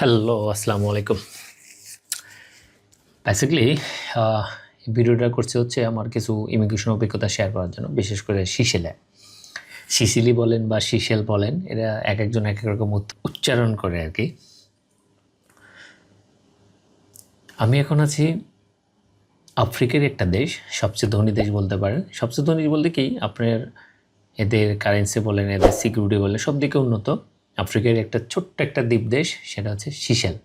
Hello আসসালামু আলাইকুম। Basically ভিডিওটা করছে হচ্ছে আমার কিছু ইমিগ্রেশন অভিজ্ঞতা শেয়ার করার জন্য, বিশেষ করে সিসেলে সিসিলি বলেন বা সিসেল বলেন, এরা এক একজন এক এক রকম উচ্চারণ করে আর কি। আমি এখন আছি আফ্রিকার একটা দেশ, সবচেয়ে ধনী দেশ বলতে পারেন। সবচেয়ে ধনী বলতে কি, আপনার এদের কারেন্সি বলেন, এদের সিকিউরিটি বলেন সব দিকে উন্নত। আফ্রিকার একটা ছোট্ট একটা দ্বীপ দেশ সেটা হচ্ছে সিশেল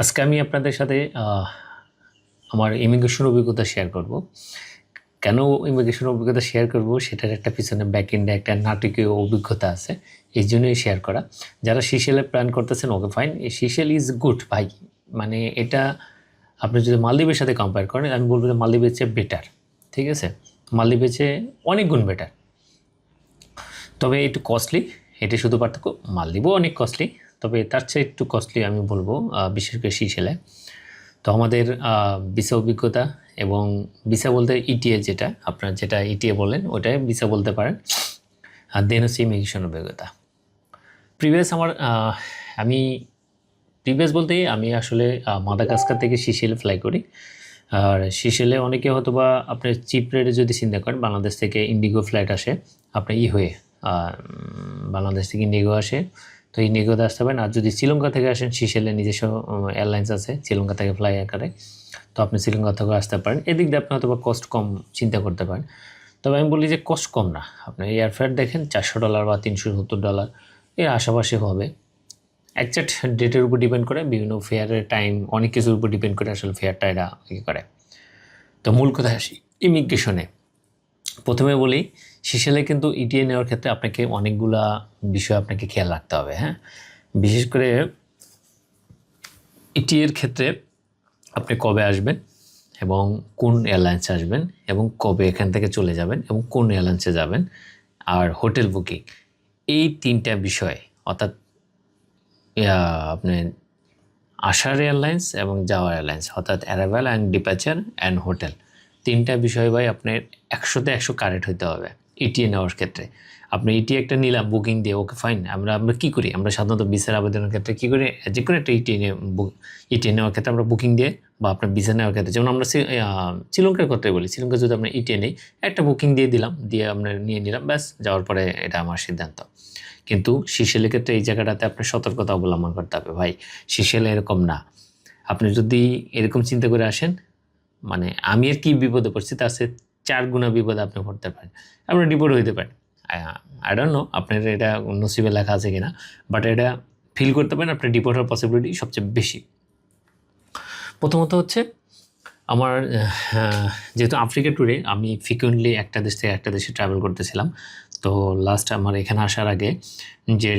আজকে আমি আপনাদের সাথে আমার ইমিগ্রেশন অভিজ্ঞতা শেয়ার করব। কেন ইমিগ্রেশন অভিজ্ঞতা শেয়ার করব? সেটার একটা পিছনে ব্যাক এন্ডে একটা নাটকীয় অভিজ্ঞতা আছে, এই জন্যই শেয়ার করা। যারা সিশেলে প্ল্যান করতেছেন, okay fine Seychelles is good ভাই। মানে এটা আপনি যদি মালদ্বীপের সাথে কম্পেয়ার করেন, আমি বলব যে মালদ্বীপের চেয়ে বেটার ঠিক আছে? মালদ্বীপের চেয়ে অনেক গুণ বেটার তবে একটু কস্টলি এটা শুধু পার্থক্য, মালদ্বীপও অনেক কস্টলি তবে তার চেয়ে একটু কস্টলি আমি বলব বিশেষ করে সিশেলে তো আমাদের ভিসা অভিজ্ঞতা এবং ভিসা বলতে ইটিএ যেটা, আপনার যেটা ইটিএ বলেন ওটাই ভিসা বলতে পারেন। আর দেন হচ্ছে ইমিগ্রেশন অভিজ্ঞতা। প্রিভিয়াস আমার আমি প্রিভিয়াস বলতে আমি আসলে মাদাগাস্কার থেকে সিশেলে ফ্লাই করি। আর সিশেলে অনেকে হয়তো বা আপনার চিপ রেটে যদি চিন্তা করেন, বাংলাদেশ থেকে ইন্ডিগো ফ্লাইট আসে, আপনার ই হয়ে বাংলাদেশ থেকে ইন্ডিগো আসে। তো ইন্ডিগোতে আসতে পারেন। আর যদি শ্রীলঙ্কা থেকে আসেন সিশেলে নিজস্ব এয়ারলাইন্স আছে, শ্রীলঙ্কা থেকে ফ্লাই আকারে। তো আপনি শ্রীলঙ্কা থেকেও আসতে পারেন। এদিক দিয়ে আপনি হয়তো কস্ট কম চিন্তা করতে পারেন। তবে আমি বলি যে কস্ট কম না। আপনি এয়ারফেয়ার দেখেন, চারশো ডলার বা তিনশো সত্তর ডলার এর আশেপাশে হবে। একজ্যাক্ট ডেটের উপর ডিপেন্ড করে, বিভিন্ন ফেয়ারের টাইম অনেক কিছুর উপর ডিপেন্ড করে আসলে ফেয়ারটা এরা করে। তো মূল কথা আসি ইমিগ্রেশনে প্রথমে বলি সিসেলে কিন্তু ইটিএ নেওয়ার ক্ষেত্রে আপনাকে অনেকগুলা বিষয় আপনাকে খেয়াল রাখতে হবে হ্যাঁ? বিশেষ করে ইটিএর ক্ষেত্রে আপনি কবে আসবেন এবং কোন এয়ারলাইন্সে আসবেন এবং কবে এখান থেকে চলে যাবেন এবং কোন এয়ারলাইন্সে যাবেন আর হোটেল বুকিং এই তিনটা বিষয় অর্থাৎ আপনি আসার এয়ারলাইন্স এবং যাওয়ার এয়ারলাইন্স অর্থাৎ arrival and departure and hotel তিনটা বিষয় ভাই আপনার একশোতে একশো কারেক্ট হতে হবে। ইটিএ নেওয়ার ক্ষেত্রে। আপনি ইটি একটা নিলাম বুকিং দিয়ে ওকে ফাইন আমরা আমরা কী করি? আমরা সাধারণত বিসার আবেদনের ক্ষেত্রে কী করি? যে কোনো একটা ইটি নিয়ে ইটি নেওয়ার ক্ষেত্রে আমরা বুকিং দিয়ে বা আপনার ভিসা নেওয়ার ক্ষেত্রে, যেমন আমরা শ্রী- শ্রীলঙ্কার কথা বলি, শ্রীলঙ্কা যদি আমরা ইটি নেই, একটা বুকিং দিয়ে দিলাম, দিয়ে আমরা নিয়ে নিলাম, ব্যাস, যাওয়ার পরে এটা আমার সিদ্ধান্ত। কিন্তু শিশেলের ক্ষেত্রে এই জায়গাটাতে আপনার সতর্কতা অবলম্বন করতে হবে, ভাই। শিশেলে এরকম না। আপনি যদি এরকম চিন্তা করে আসেন মানে আমি আর কি বিপদে পড়ছি, তার চার গুণা বিপদ আপনি পড়তে পারেন। আপনার ডিপোর্ট হইতে পারেন। আই ডোন্ট নো আপনার এটা নসিবে লেখা আছে কিনা বাট এটা ফিল করতে পারেন আপনার ডিপোর্ট হওয়ার পসিবিলিটি সবচেয়ে বেশি। প্রথমত হচ্ছে আমার যেহেতু আফ্রিকা ট্যুরে আমি ফ্রিকুয়েন্টলি একটা দেশ থেকে একটা দেশে ট্রাভেল করতেছিলাম তো লাস্ট আমার এখানে আসার আগে যে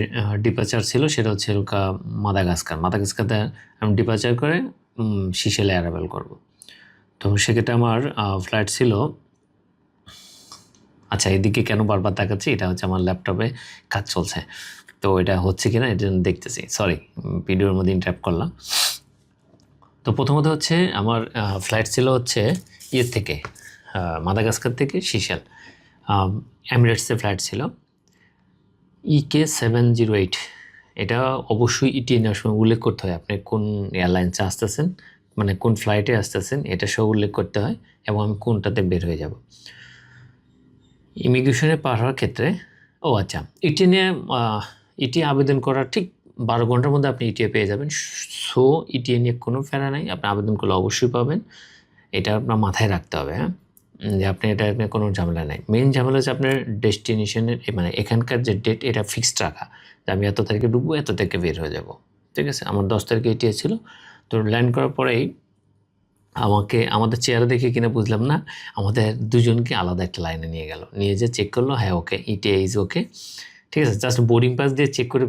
ডিপাচার ছিল সেটা হচ্ছে হলকা মাদাগাস্কার। মাদাগাস্কারতে আমি ডিপাচার করে উম, সিশেলে অ্যারাইভেল করব। তো সেক্ষেত্রে আমার ফ্লাইট ছিল আচ্ছা এদিকে কেন বারবার তাকাচ্ছি? এটা হচ্ছে আমার ল্যাপটপে কাজ চলছে। তো এটা হচ্ছে কি না এটা দেখতেছি। সরি ভিডিওর মধ্যে ইন্টারাপ্ট করলাম। তো প্রথমত হচ্ছে আমার ফ্লাইট ছিল হচ্ছে ইয়ের থেকে মাদাগাস্কার থেকে সিশেল এমিরেটসের ফ্লাইট ছিল। ইকে সেভেন জিরো এইট এটা অবশ্যই ইটি নেওয়ার সময় উল্লেখ করতে হয় আপনি কোন এয়ারলাইন্সে আসতেছেন মানে কোন ফ্লাইটে আসতেছেন, এটা সব উল্লেখ করতে হয় এবং আমি কোনটাতে বের হয়ে যাব। ইমিগ্রেশনে পার হওয়ার ক্ষেত্রে, ও আচ্ছা ইটি নিয়ে ইটি আবেদন করার ঠিক বারো ঘণ্টার মধ্যে আপনি ইটিএ পেয়ে যাবেন। সো, ইটিএ নিয়ে কোনো ফেরা নাই, আপনি আবেদন করলে অবশ্যই পাবেন। এটা আপনার মাথায় রাখতে হবে হ্যাঁ? যে আপনি এটা কোনো ঝামেলা নাই। মেইন ঝামেলা হচ্ছে আপনার ডেস্টিনেশনের মানে এখানকার যে ডেট এটা ফিক্সড রাখা। যে আমি এত তারিখে ঢুকবো, এত তারিখে বের হয়ে যাব। ঠিক আছে? আমার দশ তারিখে ইটিএ ছিল। তো ল্যান্ড করার পরেই আমাকে, আমাদের চেয়ারে দেখে কিনা বুঝলাম না। আমাদের দুজনকে আলাদা একটা লাইনে নিয়ে গেল। নিয়ে যে চেক করল হ্যাঁ ওকে ইটিএ ইজ ওকে ঠিক আছে জাস্ট বোর্ডিং পাস দিয়ে চেক করে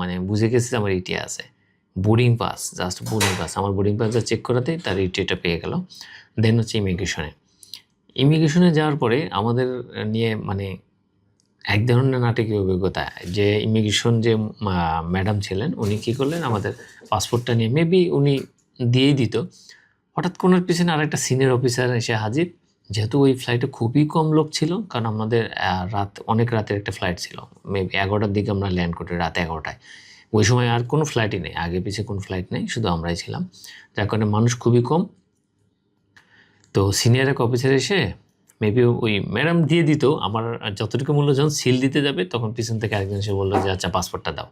মানে বুঝে গেছে যে আমার ইটিএ আছে। Boarding pass just boarding pass আমার বোর্ডিং পাস চেক করাতেই তার ইটিএটা পেয়ে গেল। দেন হচ্ছে ইমিগ্রেশনে ইমিগ্রেশনে যাওয়ার পরে আমাদের নিয়ে মানে এক ধরনের নাটকীয় অভিজ্ঞতা, যে ইমিগ্রেশন যে ম্যাডাম ছিলেন, উনি কী করলেন? আমাদের পাসপোর্টটা নিয়ে মেবি উনি দিয়েই দিত। হঠাৎ কোনোর পিছনে আরেকটা সিনিয়র অফিসার এসে হাজির। যেহেতু ওই ফ্লাইটে খুবই কম লোক ছিল, কারণ আমাদের রাত, অনেক রাতের একটা ফ্লাইট ছিল। মেবি এগারোটার দিকে আমরা ল্যান্ড করি রাত এগারোটায়। ওই সময় আর কোনো ফ্লাইটই নেই, আগে পিছিয়ে কোনো ফ্লাইট নেই, শুধু আমরাই ছিলাম। যার কারণে মানুষ খুবই কম। তো সিনিয়র এক অফিসার এসে মেবি ওই ম্যাডাম দিয়ে দিত, আমার যতটুকু মূল্য যখন সিল দিতে যাবে, তখন পিছন থেকে আরেকজন এসে বলল যে আচ্ছা পাসপোর্টটা দাও।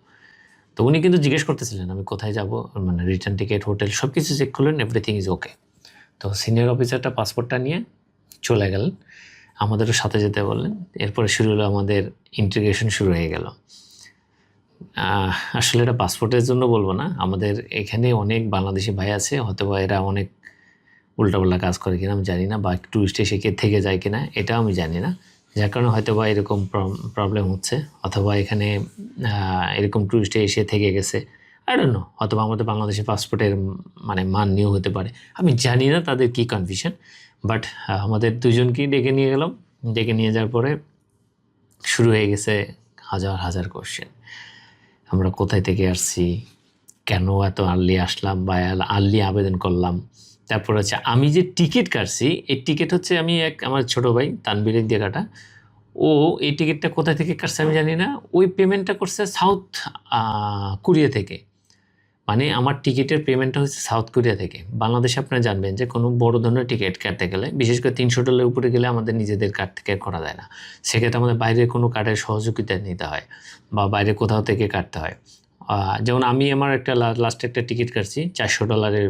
তো উনি কিন্তু জিজ্ঞেস করতেছিলেন, আমি কোথায় যাব? মানে রিটার্ন টিকিট হোটেল সব কিছু চেক করলেন এভরিথিং ইজ ওকে তো সিনিয়র অফিসারটা পাসপোর্টটা নিয়ে চলে গেলেন। আমাদেরও সাথে যেতে বললেন। এরপরে শুরু হলো আমাদের ইন্টিগ্রেশন শুরু হয়ে গেল। আসলে এটা পাসপোর্টের জন্য বলব না। আমাদের এখানে অনেক বাংলাদেশি ভাই আছে, হয়তো বা এরা অনেক উল্টাপাল্টা কাজ করে কিনা, আমি জানি না, বা টুরিস্ট এসে কে থেকে যায় কিনা, এটাও আমি জানি না। যার কারণে হয়তো বা এরকম প্রবলেম হচ্ছে। অথবা এখানে এরকম টুরিস্টে এসে থেকে গেছে। ডোন্ট নো অথবা আমাদের বাংলাদেশের পাসপোর্টের মানে মান নিয়েও হতে পারে। আমি জানি না তাদের কি কনফিউশন বাট আমাদের দুজনকেই ডেকে নিয়ে গেলাম। ডেকে নিয়ে যাওয়ার পরে শুরু হয়ে গেছে হাজার হাজার কোশ্চেন আমরা কোথায় থেকে আসছি, কেন এত আর্লি আসলাম বা আর্লি আবেদন করলাম। তারপর হচ্ছে আমি যে টিকিট কাটছি, এই টিকিট হচ্ছে আমি এক আমার ছোটো ভাই তানবীরের দিয়ে কাটা ও এই টিকিটটা কোথা থেকে কাটছে আমি জানি না। ওই পেমেন্টটা করছে সাউথ কোরিয়া থেকে। মানে আমার টিকিটের পেমেন্টটা হচ্ছে সাউথ কোরিয়া থেকে। বাংলাদেশে আপনারা জানবেন যে কোনো বড় ধরনের টিকিট কাটতে গেলে, বিশেষ করে তিনশো ডলারের উপরে গেলে আমাদের নিজেদের কার্ড থেকে করা যায় না। সেক্ষেত্রে আমাদের বাইরের কোনো কার্ডের সহযোগিতা নিতে হয় বা বাইরে কোথাও থেকে কাটতে হয়। যেমন আমি আমার একটা লাস্টে একটা টিকিট কাটছি, চারশো ডলারের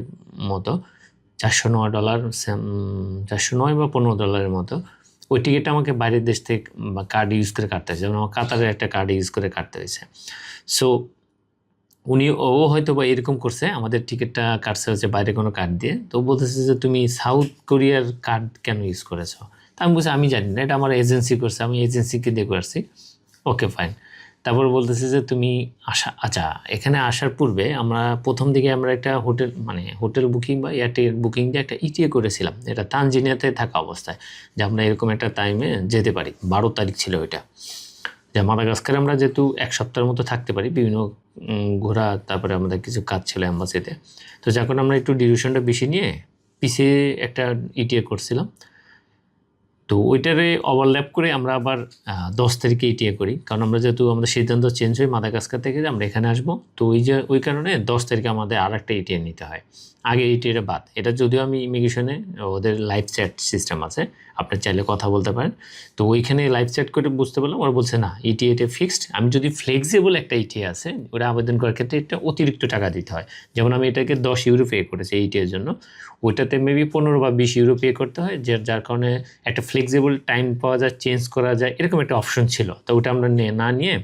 মতো। চারশো নয় ডলার চারশো নয় বা পনেরো ডলারের মতো। ওই টিকিটটা আমাকে বাইরের দেশ থেকে কার্ড ইউজ করে কাটতে হয়েছে। যেমন আমার কাতারের একটা কার্ড ইউজ করে কাটতে হয়েছে। সো উনি, ও হয়তো বা এরকম করছে, আমাদের টিকিটটা কাটছে হচ্ছে বাইরে কোনো কার্ড দিয়ে। তো বলতেছে যে, তুমি সাউথ কোরিয়ার কার্ড কেন ইউজ করেছ? তা আমি বলছি, আমি জানি না, এটা আমার এজেন্সি করছে, আমি এজেন্সিকে দিয়ে করছি ওকে ফাইন তারপর বলতেছে যে, তুমি আসা আচ্ছা এখানে আসার পূর্বে আমরা প্রথম দিকে আমরা একটা হোটেল মানে হোটেল বুকিং বা এয়ারটেল বুকিং দিয়ে একটা ইটিএ করেছিলাম। এটা তানজিনিয়াতে থাকা অবস্থায়, যে আমরা এরকম একটা টাইমে যেতে পারি। বারো তারিখ ছিল ওইটা যে মাদাগাস্কারে আমরা যেহেতু এক সপ্তাহের মতো থাকতে পারি, বিভিন্ন ঘোরা, তারপরে আমাদের কিছু কাজ ছিল অ্যাম্বাসিতে তো যখন আমরা একটু ডিউরেশনটা বেশি নিয়ে পিছিয়ে একটা ইটিএ করছিলাম তো ওইটারে ওভারল্যাপ করে আমরা আবার দশ তারিখে ইটিএ করি। কারণ আমরা যেহেতু আমাদের সিদ্ধান্ত চেঞ্জ হয়ে মাদাগাস্কার থেকে আমরা এখানে আসব, তো ওই যে, ওই কারণে দশ তারিখে আমাদের আর একটা ইটিএ নিতে হয়। আগে ইটিএটা বাদ। এটা যদিও আমি ইমিগ্রেশনে ওদের লাইভ চ্যাট সিস্টেম আছে আপনার চাইলে কথা বলতে পারেন। তো ওইখানে লাইভ চ্যাট করে বুঝতে পারলাম, ওরা বলছে, না ইটিএটা ফিক্সড আমি যদি ফ্লেক্সিবল একটা ইটিএ আছে ওটা আবেদন করার ক্ষেত্রে একটা অতিরিক্ত টাকা দিতে হয়। যেমন আমি এটাকে দশ ইউরো পে করেছি এইটিএর জন্য। ওইটাতে মেবি পনেরো বা বিশ ইউরো পে করতে হয় যে যার কারণে একটা ফ্লেক্সিবল টাইম পাওয়া যায় চেঞ্জ করা যায়, এরকম একটা অপশন ছিল। তো ওটা আমরা নিয়ে না নিয়ে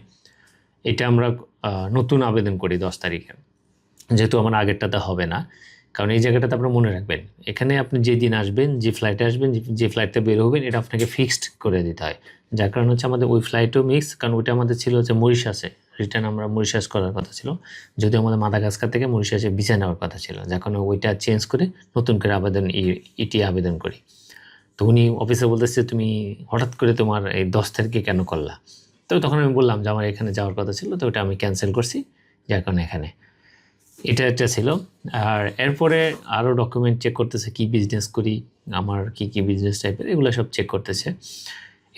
এটা আমরা নতুন আবেদন করি দশ তারিখে। যেহেতু আমার আগেরটাতে হবে না। কারণ এই জায়গাটাতে আপনারা মনে রাখবেন, এখানে আপনি যে দিন আসবেন, যে ফ্লাইটে আসবেন, যে- ফ্লাইটটা বের হবেন, এটা আপনাকে ফিক্সড করে দিতে হয়। যার কারণ হচ্ছে আমাদের ওই ফ্লাইটও মিক্স কারণ ওইটা আমাদের ছিল হচ্ছে মরিশাসে। রিটার্ন আমরা মরিশাস করার কথা ছিল। যদিও আমাদের মাদাগাস্কার থেকে মরিশাসে ভিসা নেওয়ার কথা ছিল। যার কারণে ওইটা চেঞ্জ করে নতুন করে আবেদন ইটি আবেদন করি। তো উনি অফিসে বলতেছে, তুমি হঠাৎ করে তোমার এই দশ তারিখে কেন করলা? তো তখন আমি বললাম যে, আমার এখানে যাওয়ার কথা ছিল, তো ওটা আমি ক্যান্সেল করছি, যার কারণে এখানে। এটা একটা ছিল। আর এরপরে আরও ডকুমেন্ট চেক করতেছে, কি বিজনেস করি, আমার কি কি বিজনেস টাইপের এগুলো সব চেক করতেছে।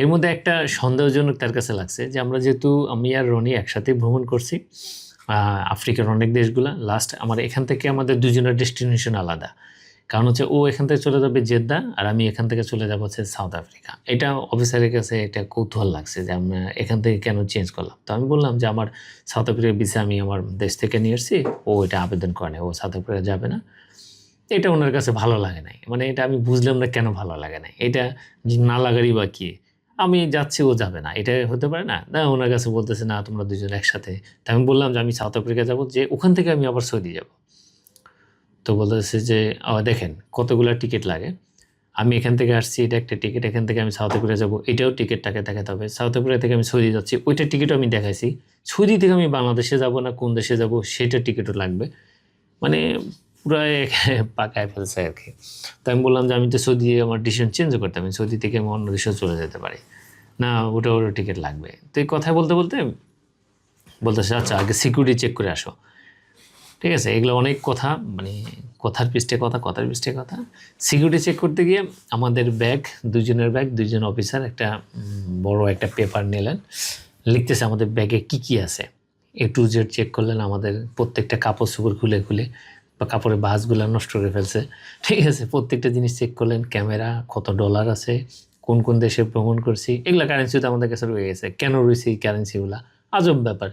এর মধ্যে একটা সন্দেহজনক তার কাছে লাগছে যে, আমরা যেহেতু আমি আর রনি একসাথে ভ্রমণ করছি আফ্রিকার অনেক দেশগুলো লাস্ট আমার এখান থেকে আমাদের দুজনের ডেস্টিনেশন আলাদা। কারণ হচ্ছে ও এখান থেকে চলে যাবে জেদ্দা আর আমি এখান থেকে চলে যাব হচ্ছে সাউথ আফ্রিকা। এটা অফিসারের কাছে এটা কৌতূহল লাগছে যে আমরা এখান থেকে কেন চেঞ্জ করলাম? তো আমি বললাম যে আমার সাউথ আফ্রিকার ভিসা আমি আমার দেশ থেকে নিয়ে এসেছি ও এটা আবেদন করে নাই ও সাউথ আফ্রিকা যাবে না। এটা ওনার কাছে ভালো লাগে নাই মানে এটা আমি বুঝলাম না কেন ভালো লাগে না এটা না লাগারই বা কি? আমি যাচ্ছি, ও যাবে না, এটা হতে পারে না? না, ওনার কাছে বলতেছে, না, তোমরা দুজন একসাথে। তা আমি বললাম যে আমি সাউথ আফ্রিকা যাব, যে ওখান থেকে আমি আবার সৌদি যাব। তো বলতেছে যে "ও, দেখেন কতগুলো টিকিট লাগে। আমি এখান থেকে আসছি এটা একটা টিকিট এখান থেকে আমি সাউথ আফ্রিকা যাব এটাও টিকিটটাকে দেখাতে হবে। সাউথ থেকে আমি সৌদি যাচ্ছি ওইটার টিকিটও আমি দেখাইছি। সৌদি থেকে আমি বাংলাদেশে যাব না কোন দেশে যাব সেটার টিকিটও লাগবে। মানে পুরো পাকায় ফেলছে আর কি। তো আমি বললাম যে আমি তো সৌদি আমার ডিসিশন চেঞ্জ করতে আমি সৌদি থেকে আমি অন্য দেশেও চলে যেতে পারি। না ওটা ওটা টিকিট লাগবে। তো এই কথা বলতে বলতে বলতেছে আচ্ছা আগে সিকিউরিটি চেক করে আসো। ঠিক আছে, এগুলো অনেক কথা মানে কথার পৃষ্ঠে কথা, কথার পৃষ্ঠে কথা। সিকিউরিটি চেক করতে গিয়ে আমাদের ব্যাগ দুজনের ব্যাগ দুজন অফিসার একটা বড় একটা পেপার নিলেন। লিখতেছে আমাদের ব্যাগে কি কি আছে। এ টু জেড চেক করলেন আমাদের প্রত্যেকটা কাপড় চোপড় খুলে খুলে, বা কাপড়ের বাসগুলো নষ্ট করে ফেলছে। ঠিক আছে, প্রত্যেকটা জিনিস চেক করলেন, ক্যামেরা, কত ডলার আছে, কোন কোন দেশে ভ্রমণ করছি, এগুলো কারেন্সি তো আমাদের কাছে রয়ে গেছে। কেন রয়েছে এই কারেন্সিগুলা আজব ব্যাপার।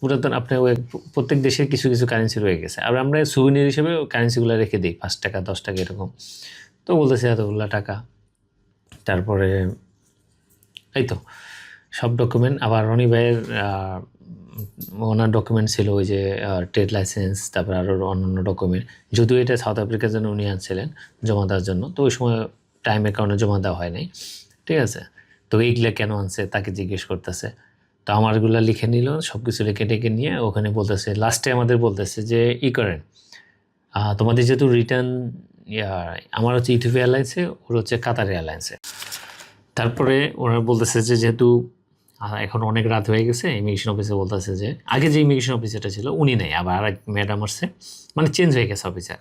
পুরাতন আপনার ওই প্রত্যেক দেশের কিছু কিছু কারেন্সি রয়ে গেছে। আর আমরা সুবিনির হিসেবে কারেন্সিগুলো রেখে দিই, পাঁচ টাকা, দশ টাকা এরকম। তো বলতেছে এতগুলো টাকা। তারপরে এই তো, সব ডকুমেন্ট আবার রনি ভাইয়ের ওনার ডকুমেন্ট ছিল ওই যে ট্রেড লাইসেন্স তারপর আরও অন্যান্য ডকুমেন্ট যদিও এটা সাউথ আফ্রিকার জন্য উনি আনছিলেন জমা দেওয়ার জন্য, তো ওই সময় টাইম অ্যাকাউন্টে জমা দেওয়া হয় নাই। ঠিক আছে? তো এইগুলা কেন আনছে তাকে জিজ্ঞেস করতেছে। তো আমারগুলো লিখে নিল সব কিছু লিখে টেকে নিয়ে ওখানে বলতেছে লাস্টে আমাদের বলতেছে যে ই করেন তোমাদের যেহেতু রিটার্ন আমার হচ্ছে ইথিওপিয়া এয়ারলাইন্সে ওর হচ্ছে কাতার এয়ারলাইন্সে তারপরে ওরা বলতেছে যে, যেহেতু এখন অনেক রাত হয়ে গেছে ইমিগ্রেশন অফিসে বলতেছে যে, আগে যে ইমিগ্রেশন অফিসারটা ছিল, উনি নেই, আবার আরেক ম্যাডাম আসছে মানে চেঞ্জ হয়ে গেছে অফিসার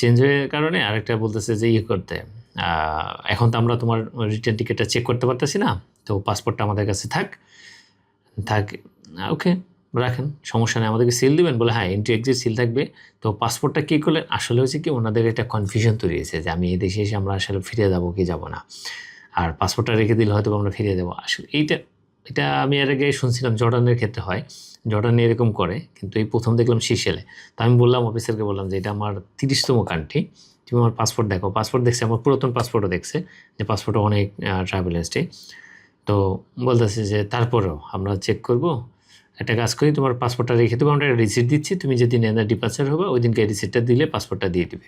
চেঞ্জ হয়ে কারণে আরেকটা বলতেছে যে ইয়ে করতে এখন তো আমরা তোমার রিটার্ন টিকিটটা চেক করতে পারতেছি না তো পাসপোর্টটা আমাদের কাছে থাক। থাক ওকে রাখেন, সমস্যা নেই, আমাদেরকে সিল দিবেন, বলে হ্যাঁ এন্ট্রি এক্সিট সিল থাকবে। তো পাসপোর্টটা কী করলেন? আসলে হচ্ছে কি, ওনাদের একটা কনফিউশন তৈরি হয়েছে যে আমি এই দেশে এসে আমরা আসলে ফিরে যাব কি যাব না। আর পাসপোর্টটা রেখে দিলে হয়তো আমরা ফিরে দেবো আসলে এইটা, এটা আমি এর আগে শুনছিলাম, জর্ডানের ক্ষেত্রে হয়। জর্ডানে এরকম করে, কিন্তু এই প্রথম দেখলাম সিসেলে তো আমি বললাম অফিসারকে বললাম যে, এটা আমার তিরিশতম কান্ট্রি তুমি আমার পাসপোর্ট দেখো। পাসপোর্ট দেখছে, আমার পুরাতন পাসপোর্টও দেখছে, যে পাসপোর্টে অনেক ট্রাভেল হিস্ট্রি তো বলতেছে যে, তারপরেও আমরা চেক করব, একটা কাজ করি, তোমার পাসপোর্টটা রেখে দেবো, আমরা একটা রিসিট দিচ্ছি, তুমি যেদিন এনার ডিপার্চার হবে ওই দিনকে রিসিটটা দিলে পাসপোর্টটা দিয়ে দিবে।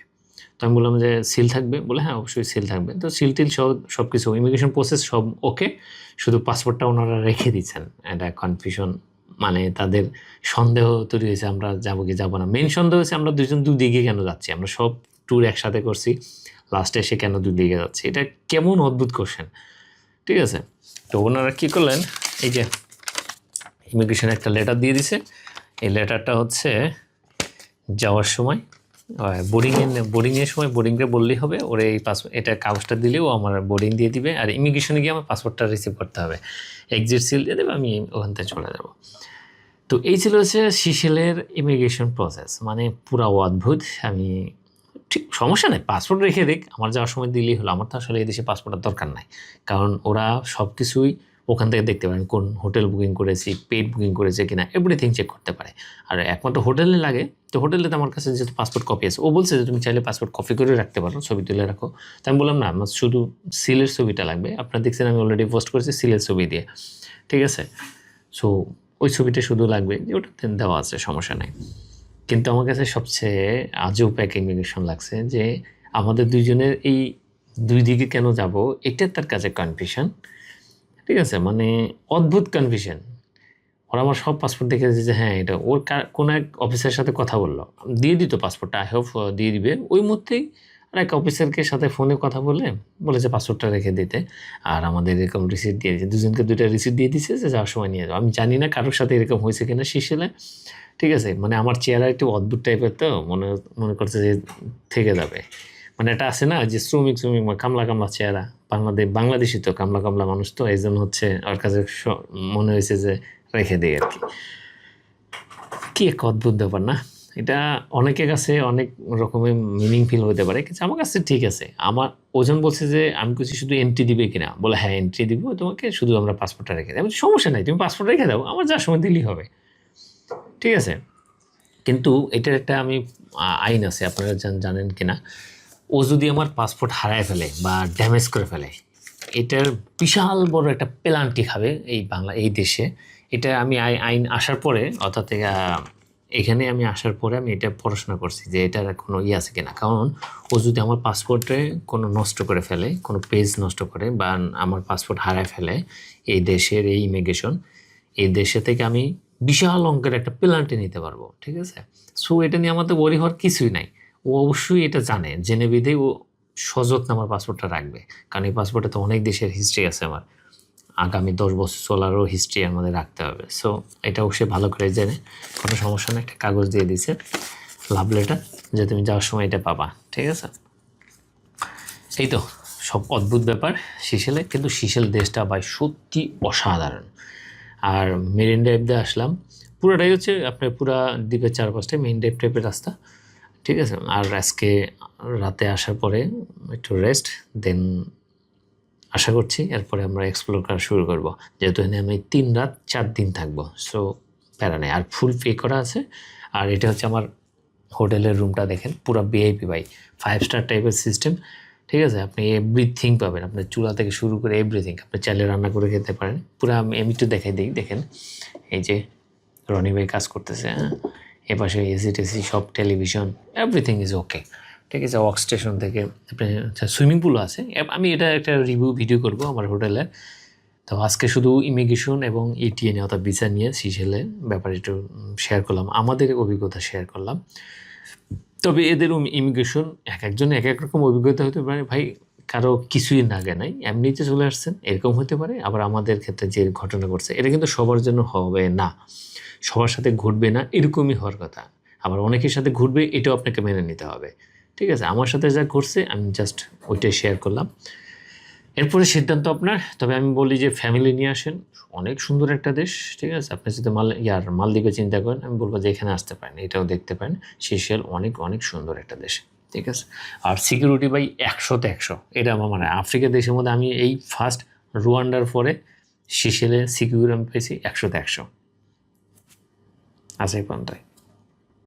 তো আমি বললাম যে সিল থাকবে? বলে হ্যাঁ অবশ্যই সিল থাকবে। তো সিল টিল সব সব কিছু ইমিগ্রেশন প্রসেস সব ওকে শুধু পাসপোর্টটা ওনারা রেখে দিচ্ছেন। এটা কনফিউশন মানে তাদের সন্দেহ তৈরি হয়েছে, আমরা যাব কি যাব না। মেন সন্দেহ হয়েছে, আমরা দুজন দুদিকে কেন যাচ্ছি? আমরা সব ট্যুর একসাথে করছি লাস্টে এসে কেন দুদিকে যাচ্ছি? এটা কেমন অদ্ভুত কোশ্চেন ঠিক আছে? তো ওনারা কী করলেন? এই যে ইমিগ্রেশন একটা লেটার দিয়ে দিছে। এই লেটারটা হচ্ছে যাওয়ার সময় বোর্ডিংয়ে বোর্ডিংয়ের সময় বোর্ডিংকে বললেই হবে। ওরে এই পাসপোর্ট এটা কাগজটা দিলেও আমার বোর্ডিং দিয়ে দিবে। আর ইমিগ্রেশনে গিয়ে আমার পাসপোর্টটা রিসিভ করতে হবে। এক্সিট সিল দিয়ে দেবে, আমি ওখান থেকে চলে যাব। তো এই ছিল হচ্ছে সিশেলের ইমিগ্রেশন প্রসেস মানে পুরা অদ্ভুত। আমি ঠিক, সমস্যা নেই পাসপোর্ট রেখে দেখ, আমার যাওয়ার সময় দিলেই হলো, আমার তো আসলে এই দেশে পাসপোর্টের দরকার নাই। কারণ ওরা সব কিছুই ওখান থেকে দেখতে পারেন, কোন হোটেল বুকিং করেছি পেড বুকিং করেছে কিনা এভরিথিং চেক করতে পারে। আর একমাত্র হোটেলে লাগে, তো হোটেলে তো আমার কাছে যেহেতু পাসপোর্ট কপি আছে, ও বলছে যে তুমি চাইলে পাসপোর্ট কপি করে রাখতে পারো, ছবি তুলে রাখো। তো আমি বললাম, না, আমার শুধু সিলের ছবিটা লাগবে, আপনারা দেখছেন আমি অলরেডি পোস্ট করেছি সিলের ছবি দিয়ে। ঠিক আছে? সো ওই ছবিটা শুধু লাগবে, ওটা দেওয়া আছে, সমস্যা নেই। কিন্তু আমার কাছে সবচেয়ে আজও ইমিগ্রেশন লাগছে যে আমাদের দুইজনের এই দুই দিকে কেন যাব এটা তার কাছে কনফিউশন ঠিক আছে মানে অদ্ভুত কনফিউশন ওরা আমার সব পাসপোর্ট দেখে যে হ্যাঁ এটা ওর কোনো এক অফিসের সাথে কথা বলল। দিয়ে দিত পাসপোর্টটা আই হোপ দিয়ে দিবে। ওই মুহূর্তেই আর এক অফিসারকে সাথে ফোনে কথা বলে বলেছে পাসপোর্টটা রেখে দিতে। আর আমাদের এরকম রিসিট দিয়ে দিয়েছে। দুজনকে দুইটা রিসিট দিয়ে দিচ্ছে যে যাওয়ার সময় নিয়ে যাও। আমি জানি না কারোর সাথে এরকম হয়েছে কিনা শিশেলে ঠিক আছে? মানে আমার চেহারা একটু অদ্ভুত টাইপের তো, মনে মনে করছে যে থেকে যাবে। মানে এটা আছে না, যে শ্রমিক শ্রমিক মানে কামলা কামলা চেহারা। বাংলাদেশ বাংলাদেশি তো, কামলা কামলা মানুষ তো এই জন্য হচ্ছে ওর কাছে মনে হয়েছে যে রেখে দেয় আর কি। কি এক অদ্ভুত ব্যাপার না? এটা অনেকের কাছে অনেক রকমের মিনিং ফিল হতে পারে, কিন্তু আমার কাছে ঠিক আছে। আমার ওজন বলছে যে, আমি কিছু শুধু এন্ট্রি দিবে কিনা? বলে হ্যাঁ এন্ট্রি দিব, তোমাকে শুধু আমরা পাসপোর্টটা রেখে দেবো। সমস্যা নাই, তুমি পাসপোর্ট রেখে দাও, আমার যার সময় দিলেই হবে। ঠিক আছে? কিন্তু এটার একটা আমি আইন আছে, আপনারা জান- জানেন কিনা? ও যদি আমার পাসপোর্ট হারায় ফেলে বা ড্যামেজ করে ফেলে, এটার বিশাল বড় একটা পেনাল্টি খাবে এই বাংলা, এই দেশে। এটা আমি আই- আইন আসার পরে, অর্থাৎ এখানে আমি আসার পরে আমি এটা পড়াশোনা করছি যে এটার কোনো ইয়ে আছে কিনা। কারণ ও যদি আমার পাসপোর্টে কোনো নষ্ট করে ফেলে, কোনো পেজ নষ্ট করে বা আমার পাসপোর্ট হারায় ফেলে এই দেশের এই ইমিগ্রেশন এই দেশে থেকে আমি বিশাল অঙ্কের একটা পেনাল্টি নিতে পারব, ঠিক আছে? সো এটা নিয়ে আমাদের ওয়ারি হওয়ার কিছুই নাই। ও অবশ্যই এটা জানে জেনে বিধেই ও সযত্নে আমার পাসপোর্টটা রাখবে। কারণ এই পাসপোর্টে তো অনেক দেশের হিস্ট্রি আছে আমার। আগামী দশ বছর চলারও হিস্ট্রি আমাদের রাখতে হবে। সো এটা অবশ্যই ভালো করে জেনে, কোনো সমস্যা নেই, একটা কাগজ দিয়ে দিছে লাভ লেটার যে তুমি যাওয়ার সময় এটা পাবা, ঠিক আছে? এই তো, সব অদ্ভুত ব্যাপার শিশেলে কিন্তু শিশেল দেশটা ভাই সত্যি অসাধারণ। আর মেরিন ড্রাইভ দিয়ে আসলাম, পুরোটাই হচ্ছে আপনার পুরা দ্বীপের চারপাশটায় মেরিন ড্রাইভ টাইপের রাস্তা, ঠিক আছে? আর আজকে রাতে আসার পরে একটু রেস্ট দেন আশা করছি এরপরে আমরা এক্সপ্লোর করা শুরু করব। যেহেতু এখানে আমি তিন রাত, চার দিন থাকব। সো প্যারা নেই। আর ফুল পে করা আছে। আর এটা হচ্ছে আমার হোটেলের রুমটা দেখেন। পুরো ভিআইপি বাই ফাইভ স্টার টাইপের সিস্টেম ঠিক আছে? আপনি এভরিথিং পাবেন। আপনার চুলা থেকে শুরু করে এভরিথিং আপনি চাইলে রান্না করে খেতে পারেন। পুরো আমি আমি একটু দেখাই দিই। দেখেন, এই যে রনি ভাই কাজ করতেছে হ্যাঁ? এপাশে এসি টেসি, সব টেলিভিশন এভরিথিং ইজ ওকে ঠিক আছে ওয়ার্ক স্টেশন থেকে আপনি আচ্ছা সুইমিং পুলও আছে। আমি এটা একটা রিভিউ ভিডিও করব আমার হোটেলের তো আজকে শুধু ইমিগ্রেশন এবং ইটিএন অর্থাৎ ভিসা নিয়ে সিসেলের ব্যাপারে একটু শেয়ার করলাম। আমাদের অভিজ্ঞতা শেয়ার করলাম। তবে এদের ইমিগ্রেশন এক একজন এক এক রকম অভিজ্ঞতা হতে পারে। ভাই, কারও কিছুই নাগে নাই এমনিতে চলে আসছেন, এরকম হতে পারে। আবার আমাদের ক্ষেত্রে যে ঘটনা ঘটছে, এটা কিন্তু সবার জন্য হবে না। সবার সাথে ঘটবে না, এরকমই হওয়ার কথা। আবার অনেকের সাথে ঘটবে, এটাও আপনাকে মেনে নিতে হবে। ঠিক আছে, আমার সাথে যা ঘটছে, আমি জাস্ট ওইটাই শেয়ার করলাম। এরপরে সিদ্ধান্ত আপনার, তবে আমি বলি যে ফ্যামিলি নিয়ে আসেন, অনেক সুন্দর একটা দেশ, ঠিক আছে? আপনি যদি মাল, ইয়ার মালদ্বীপে চিন্তা করেন, আমি বলব যে এখানে আসতে পারেন, এটাও দেখতে পারেন সিশেল অনেক অনেক সুন্দর একটা দেশ, ঠিক আছে? আর সিকিউরিটি বাই একশোতে একশো, এটা আমার মানে আফ্রিকা দেশের মধ্যে আমি এই ফার্স্ট রুয়ান্ডার পরে সিশেলে সিকিউরিটি আমি পেয়েছি একশোতে একশো। আজ এই